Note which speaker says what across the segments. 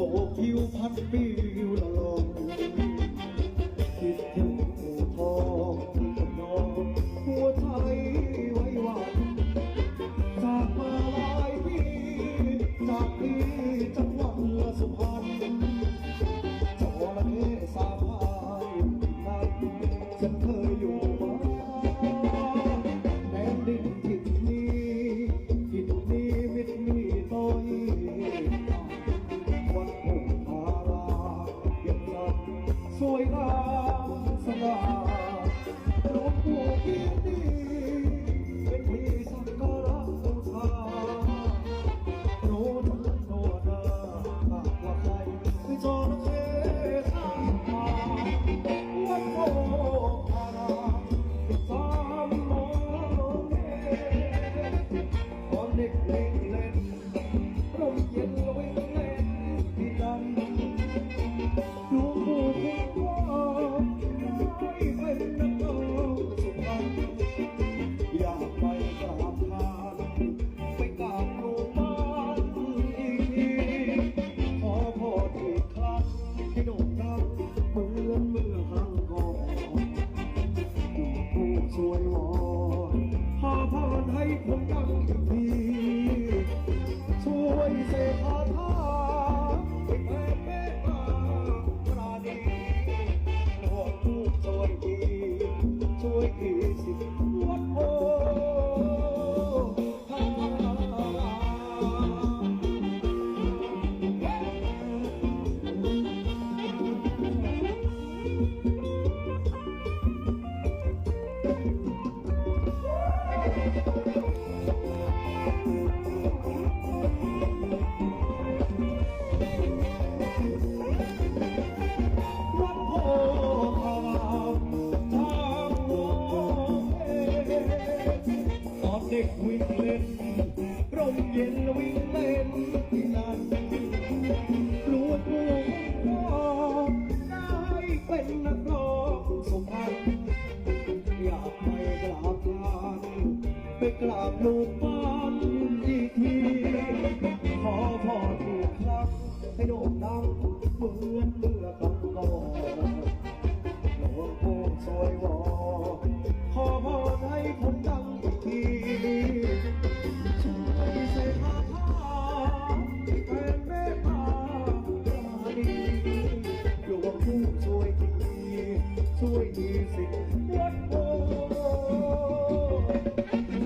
Speaker 1: โบกคิวพัดปิวละลองคิดถึงอู่ทองกับน้องหัวใจไว้หวันจากมาหลายปีจากพี่จังหวัดสุพรรณจระเข้สาพายนั้นฉันเคย สวยงามสง่า Ai, não เอ๋ตอนเด็กวิ่งเล่นร่มเย็นวิ่งเล่นที่นั่น กราบลูกบ้านอีกที ขอพรอีกครั้งให้โด่งดังเหมือนเมื่อครั้งก่อนหลวงปู่ช่วยวอนขอพรให้ผมดังอีกทีช่วยเสกคาถาให้แผ่เมตตาปราณีหลวงปู่ช่วยดีช่วยดีสิวัดโพธ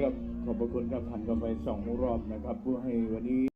Speaker 2: ครับขอบพระคุณครับผ่านกันไปสองรอบนะครับเพื่อให้วันนี้